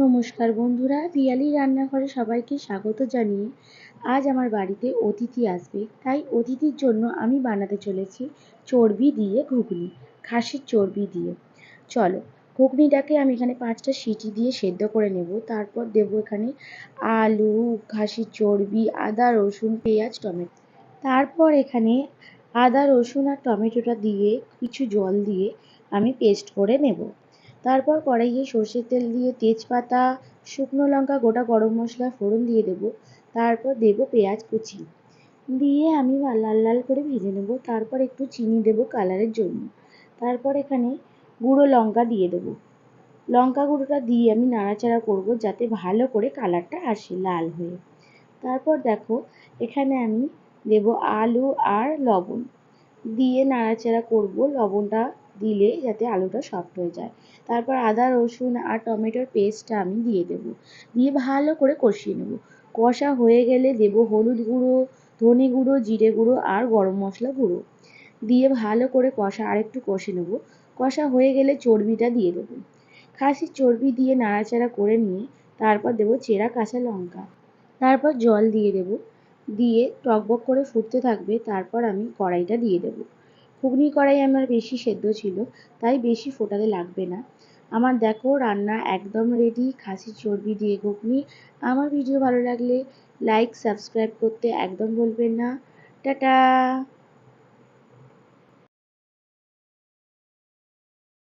নমস্কার বন্ধুরা পিয়ালি রান্নাঘরে সবাইকে স্বাগত জানিয়ে আজ আমার বাড়িতে অতিথি আসবে। তাই অতিথির জন্য আমি বানাতে চলেছি চর্বি দিয়ে ঘুগনি, খাসির চর্বি দিয়ে। চলো, ঘুগনিটাকে আমি এখানে পাঁচটা সিটি দিয়ে সেদ্ধ করে নেব। তারপর দেবো এখানে আলু, খাসির চর্বি, আদা, রসুন, পেঁয়াজ, টমেটো। তারপর এখানে আদা, রসুন আর টমেটোটা দিয়ে কিছু জল দিয়ে আমি পেস্ট করে নেব। তারপর কড়াইয়ে সর্ষের তেল দিয়ে তেজপাতা, শুকনো লঙ্কা, গোটা গরম মশলা, ফোড়ন দিয়ে দেবো। তারপর দেবো পেঁয়াজ কুচি। দিয়ে আমি লাল লাল করে ভেজে নেব। তারপর একটু চিনি দেবো কালারের জন্য। তারপর এখানে গুঁড়ো লঙ্কা দিয়ে দেবো। লঙ্কা গুঁড়োটা দিয়ে আমি নাড়াচাড়া করব যাতে ভালো করে কালারটা আসে লাল হয়ে। তারপর দেখো, এখানে আমি দেব আলু আর লবণ। দিয়ে নাড়াচাড়া করব। লবণটা দিলে যাতে আলুটা সফট হয়ে যায়। তারপর আদা, রসুন আর টমেটোর পেস্টটা আমি দিয়ে দেব। দিয়ে ভালো করে কষিয়ে নেব। কষা হয়ে গেলে দেব হলুদ গুঁড়ো, ধনে গুঁড়ো, জিরে গুঁড়ো আর গরম মশলা গুঁড়ো। দিয়ে ভালো করে কষা আরেকটু কষে নেব। কষা হয়ে গেলে চর্বিটা দিয়ে দেবো। খাসির চর্বি দিয়ে নাড়াচাড়া করে নিয়ে তারপর দেবো চেরা কাঁচা লঙ্কা। তারপর জল দিয়ে দেবো। দিয়ে টকবক করে ফুটতে থাকবে, তারপর আমি কড়াইটা দিয়ে দেবো। ঘুগনি কড়াই আমার বেশি সেদ্ধ ছিল, তাই বেশি ফোটাতে লাগবে না। আমার দেখো, রান্না একদম রেডি খাসির চর্বি দিয়ে ঘুগনি। আমার ভিডিও ভালো লাগলে লাইক সাবস্ক্রাইব করতে একদম ভুলবেন না। টাটা!